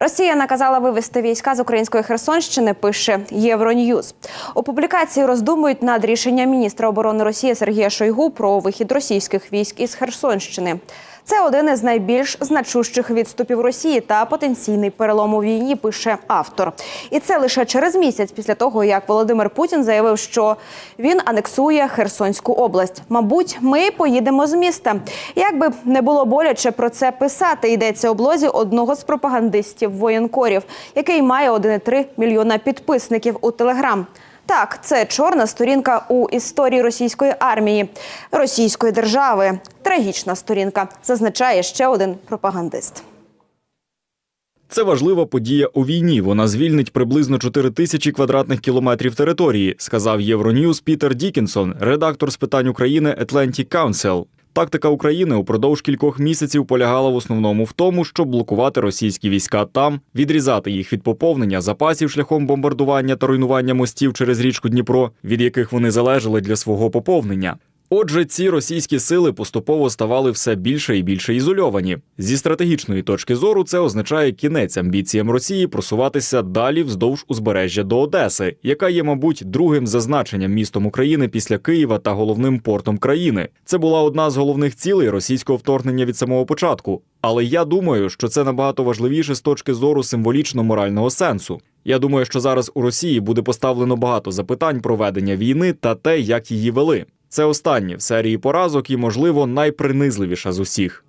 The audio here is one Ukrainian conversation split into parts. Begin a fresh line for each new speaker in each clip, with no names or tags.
Росія наказала вивести війська з української Херсонщини. Пише Євроньюз. У публікації роздумують над рішенням міністра оборони Росії Сергія Шойгу про вихід російських військ із Херсонщини. Це один із найбільш значущих відступів Росії та потенційний перелом у війні. Пише автор, і це лише через місяць після того, як Володимир Путін заявив, що він анексує Херсонську область. Мабуть, ми поїдемо з міста. Як би не було боляче про це писати, йдеться у блозі одного з пропагандистів воєнкорів, який має 1,3 мільйона підписників у Телеграм. Так, це чорна сторінка у історії російської армії, російської держави. Трагічна сторінка, зазначає ще один пропагандист.
Це важлива подія у війні. Вона звільнить приблизно 4 тисячі квадратних кілометрів території, сказав Євроньюз Пітер Дікінсон, редактор з питань України Atlantic Council. Тактика України упродовж кількох місяців полягала в основному в тому, щоб блокувати російські війська там, відрізати їх від поповнення запасів шляхом бомбардування та руйнування мостів через річку Дніпро, від яких вони залежали для свого поповнення. Отже, ці російські сили поступово ставали все більше і більше ізольовані. Зі стратегічної точки зору це означає кінець амбіціям Росії просуватися далі вздовж узбережжя до Одеси, яка є, мабуть, другим за значенням містом України після Києва та головним портом країни. Це була одна з головних цілей російського вторгнення від самого початку. Але я думаю, що це набагато важливіше з точки зору символічно-морального сенсу. Я думаю, що зараз у Росії буде поставлено багато запитань про ведення війни та те, як її вели. Це останнє в серії поразок і, можливо, найпринизливіша з усіх.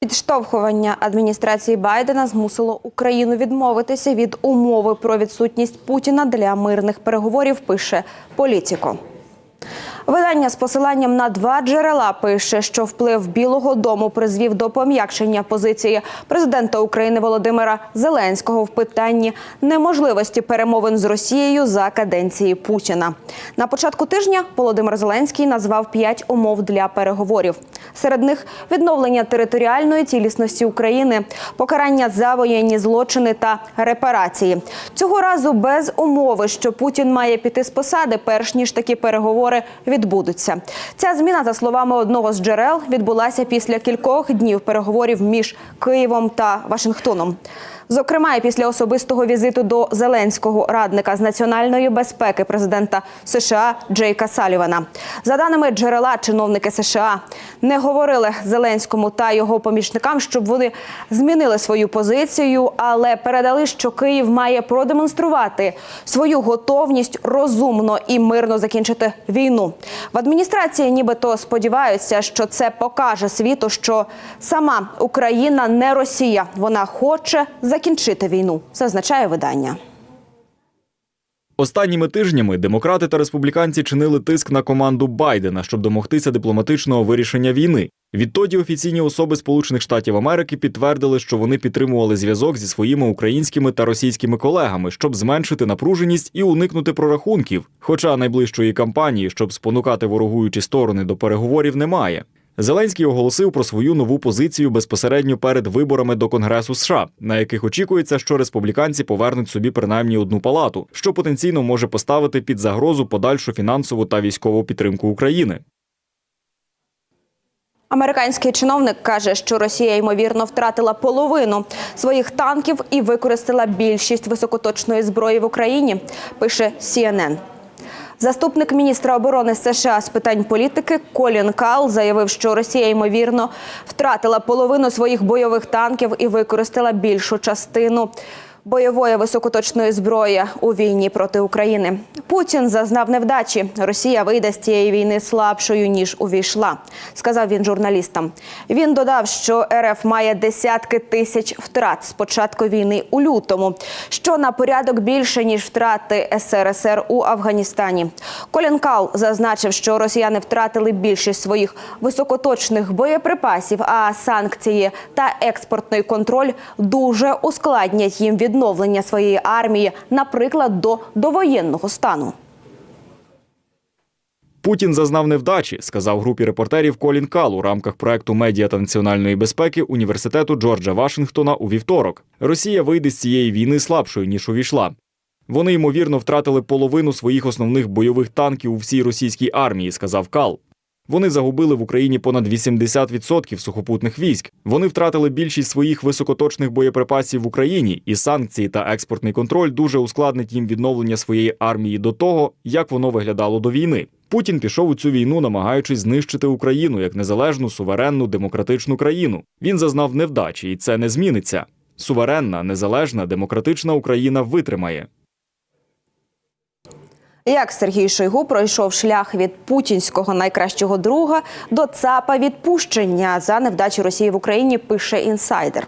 Підштовхування адміністрації Байдена змусило Україну відмовитися від умови про відсутність Путіна для мирних переговорів. Пише Політіко. Видання з посиланням на два джерела пише, що вплив Білого Дому призвів до пом'якшення позиції президента України Володимира Зеленського в питанні неможливості перемовин з Росією за каденції Путіна. На початку тижня Володимир Зеленський назвав п'ять умов для переговорів. Серед них відновлення територіальної цілісності України, покарання за воєнні злочини та репарації. Цього разу без умови, що Путін має піти з посади, перш ніж такі переговори відбудуться. Ця зміна, за словами одного з джерел, відбулася після кількох днів переговорів між Києвом та Вашингтоном. Зокрема, і після особистого візиту до Зеленського радника з національної безпеки президента США Джейка Салівана. За даними джерела, чиновники США не говорили Зеленському та його помічникам, щоб вони змінили свою позицію, але передали, що Київ має продемонструвати свою готовність розумно і мирно закінчити війну. В адміністрації нібито сподіваються, що це покаже світу, що сама Україна не Росія. Вона хоче закінчити війну, зазначає видання.
Останніми тижнями демократи та республіканці чинили тиск на команду Байдена, щоб домогтися дипломатичного вирішення війни. Відтоді офіційні особи Сполучених Штатів Америки підтвердили, що вони підтримували зв'язок зі своїми українськими та російськими колегами, щоб зменшити напруженість і уникнути прорахунків. Хоча найближчої кампанії, щоб спонукати ворогуючі сторони до переговорів, немає. Зеленський оголосив про свою нову позицію безпосередньо перед виборами до Конгресу США, на яких очікується, що республіканці повернуть собі принаймні одну палату, що потенційно може поставити під загрозу подальшу фінансову та військову підтримку України.
Американський чиновник каже, що Росія ймовірно втратила половину своїх танків і використала більшість високоточної зброї в Україні. Пише CNN. Заступник міністра оборони США з питань політики Колін Кал заявив, що Росія ймовірно втратила половину своїх бойових танків і використала більшу частину бойової високоточної зброї у війні проти України. Путін зазнав невдачі. Росія вийде з цієї війни слабшою ніж увійшла, сказав він журналістам. Він додав, що РФ має десятки тисяч втрат з початку війни у лютому, що на порядок більше ніж втрати СРСР у Афганістані. Колін Кал зазначив, що росіяни втратили більшість своїх високоточних боєприпасів, а санкції та експортний контроль дуже ускладнять їм відновлення своєї армії, наприклад, до довоєнного стану.
Путін зазнав невдачі, сказав групі репортерів Колін Кал у рамках проекту медіа та національної безпеки університету Джорджа Вашингтона у вівторок. Росія вийде з цієї війни слабшою ніж увійшла. Вони ймовірно втратили половину своїх основних бойових танків у всій російській армії, сказав Кал. Вони загубили в Україні понад 80% сухопутних військ. Вони втратили більшість своїх високоточних боєприпасів в Україні, і санкції та експортний контроль дуже ускладнить їм відновлення своєї армії до того, як воно виглядало до війни. Путін пішов у цю війну, намагаючись знищити Україну як незалежну, суверенну, демократичну країну. Він зазнав невдачі, і це не зміниться. Суверенна, незалежна, демократична Україна витримає.
Як Сергій Шойгу пройшов шлях від путінського найкращого друга до ЦАПа відпущення за невдачі Росії в Україні, пише інсайдер.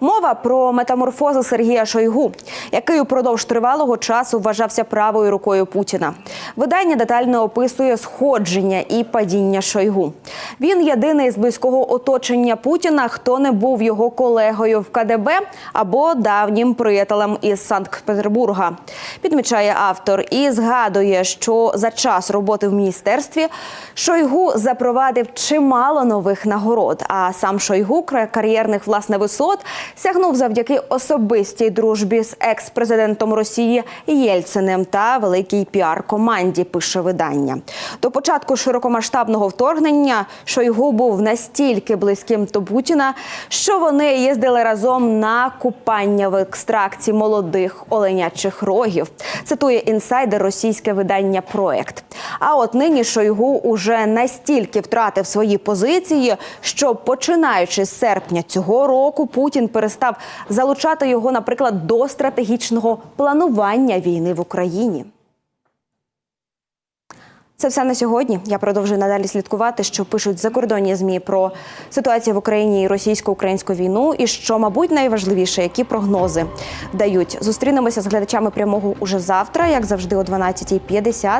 Мова про метаморфози Сергія Шойгу, який упродовж тривалого часу вважався правою рукою Путіна. Видання детально описує сходження і падіння Шойгу. Він єдиний з близького оточення Путіна, хто не був його колегою в КДБ або давнім приятелем із Санкт-Петербурга. Підмічає автор і згадує, що за час роботи в міністерстві Шойгу запровадив чимало нових нагород. А сам Шойгу кар'єрних власне висот сягнув завдяки особистій дружбі з екс-президентом Росії Єльциним та великій піар-команді. Пише видання. До початку широкомасштабного вторгнення Шойгу був настільки близьким до Путіна, що вони їздили разом на купання в екстракції молодих оленячих рогів. Цитує інсайдер російське видання Проект. А от нині Шойгу уже настільки втратив свої позиції, що починаючи з серпня цього року Путін перестав залучати його, наприклад, до стратегічного планування війни в Україні. Це все на сьогодні. Я продовжую надалі слідкувати, що пишуть закордонні змі про ситуацію в Україні і російсько-українську війну. І що, мабуть, найважливіше, які прогнози дають. Зустрінемося з глядачами прямого уже завтра, як завжди, о 12.50.